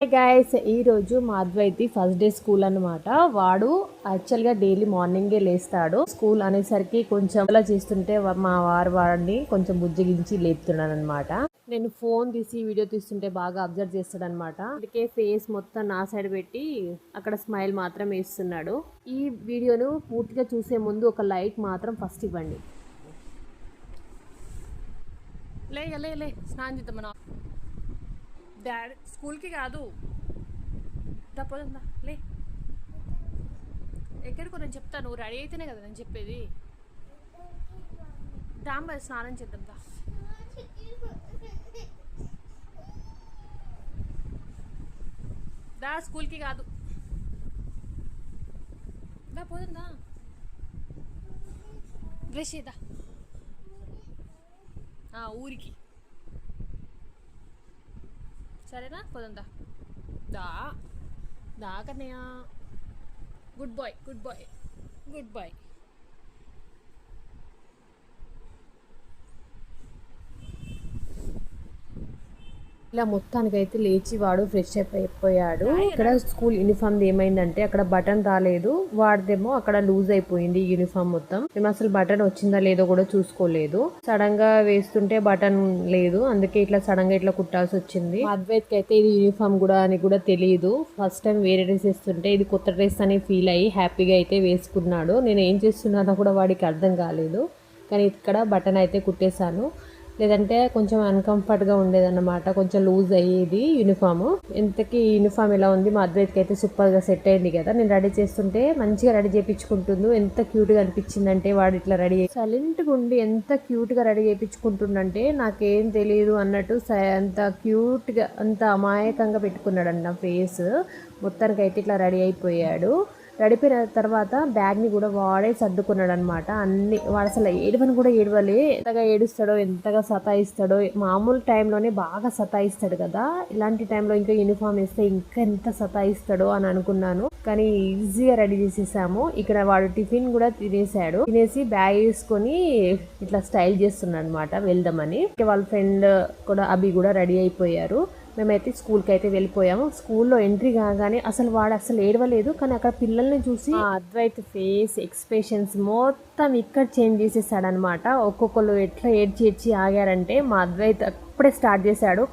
Guys ఈరోజు మా అద్వైతి first day school అన్నమాట. వాడు యాక్చువల్గా డైలీ మార్నింగే లేస్తాడు. స్కూల్ అనేసరికి కొంచెం అలా చేస్తుంటే మా వారు వాడిని కొంచెం బుజ్జగించి లేపుతున్నాను అనమాట నేను ఫోన్ తీసి వీడియో తీస్తుంటే బాగా అబ్జర్వ్ చేస్తాడు అనమాట అందుకే ఫేస్ మొత్తం నా సైడ్ పెట్టి అక్కడ స్మైల్ మాత్రం వేస్తున్నాడు. ఈ వీడియోను పూర్తిగా చూసే ముందు ఒక లైక్ మాత్రం ఫస్ట్ ఇవ్వండి. లే లే స్నానం చేద్దాం డాడీ స్కూల్కి కాదు. దా లే. ఎక్కడికో నేను చెప్తాను నువ్వు రెడీ అయితేనే కదా నేను చెప్పేది. దామ్ స్నానం చేద్దాం దా. దా స్కూల్కి కాదు. దా పోదాం బ్రష్ చేద్దా ఊరికి. సరేనా? పోదాం దా దా. దా Kannayya. Good boy good boy good boy. ఇలా మొత్తానికైతే లేచి వాడు ఫ్రెష్ అప్ అయిపోయాడు. ఇక్కడ స్కూల్ యూనిఫామ్ ఏమైందంటే అక్కడ బటన్ రాలేదు. వాడిదేమో అక్కడ లూజ్ అయిపోయింది యూనిఫామ్ మొత్తం. మేము అసలు బటన్ వచ్చిందా లేదో కూడా చూసుకోలేదు. సడన్గా వేస్తుంటే బటన్ లేదు. అందుకే ఇట్లా సడన్గా ఇట్లా కుట్టాల్సి వచ్చింది. అద్వైత్ అయితే ఇది యూనిఫామ్ కూడా అని కూడా తెలియదు ఫస్ట్ టైం వేరే డ్రెస్ వేస్తుంటే ఇది కొత్త డ్రెస్ అని ఫీల్ అయ్యి హ్యాపీగా అయితే వేసుకున్నాడు. నేను ఏం చేస్తున్నానో కూడా వాడికి అర్థం కాలేదు. కానీ ఇక్కడ బటన్ అయితే కుట్టేశాను. లేదంటే కొంచెం అన్కంఫర్ట్గా ఉండేదన్నమాట. కొంచెం లూజ్ అయ్యేది యూనిఫామ్ ఇంతకీ యూనిఫామ్ ఎలా ఉంది? మా అద్వైత్కి అయితే సూపర్గా సెట్ అయింది కదా. నేను రెడీ చేస్తుంటే మంచిగా రెడీ చేయించుకుంటుందో ఎంత క్యూట్గా అనిపించిందంటే వాడు ఇట్లా రెడీ సైలెంట్గా ఉండి ఎంత క్యూట్గా రెడీ చేయించుకుంటుండంటే నాకేం తెలియదు అన్నట్టు స- అంత క్యూట్గా అంత అమాయకంగా పెట్టుకున్నాడు నా ఫేస్ మొత్తానికి అయితే ఇట్లా రెడీ అయిపోయాడు. నడిపిన తర్వాత బ్యాగ్ని కూడా వాడే సర్దుకున్నాడు అనమాట అన్ని వాడు అసలు ఏడవని కూడా ఏడవలే. ఎంతగా ఏడుస్తాడో ఎంతగా సతాయిస్తాడో మామూలు టైంలోనే బాగా సతాయిస్తాడు కదా. ఇలాంటి టైంలో ఇంకా యూనిఫామ్ వేస్తే ఇంకా ఎంత సతాయిస్తాడో అని అనుకున్నాను. కానీ ఈజీగా రెడీ చేసేసాము. ఇక్కడ వాడు టిఫిన్ కూడా తినేసాడు. తినేసి బ్యాగ్ వేసుకొని ఇట్లా స్టైల్ చేస్తున్నాడు అనమాట వెళ్దామని వాళ్ళ ఫ్రెండ్ కూడా అభి కూడా రెడీ అయిపోయారు. మేమైతే స్కూల్కి అయితే వెళ్ళిపోయాము. స్కూల్లో ఎంట్రీ కాగానే అసలు వాడు అసలు ఏడవలేదు. కానీ అక్కడ పిల్లల్ని చూసి అద్వైత్ ఫేస్ ఎక్స్ప్రెషన్స్ మొత్తం ఇక్కడ చేంజ్ చేసేసాడనమాట ఒక్కొక్కరు ఎట్లా ఏడ్చి ఏడ్చి ఆగారంటే మా అద్వైత్ అప్పుడే స్టార్ట్ చేశాడు.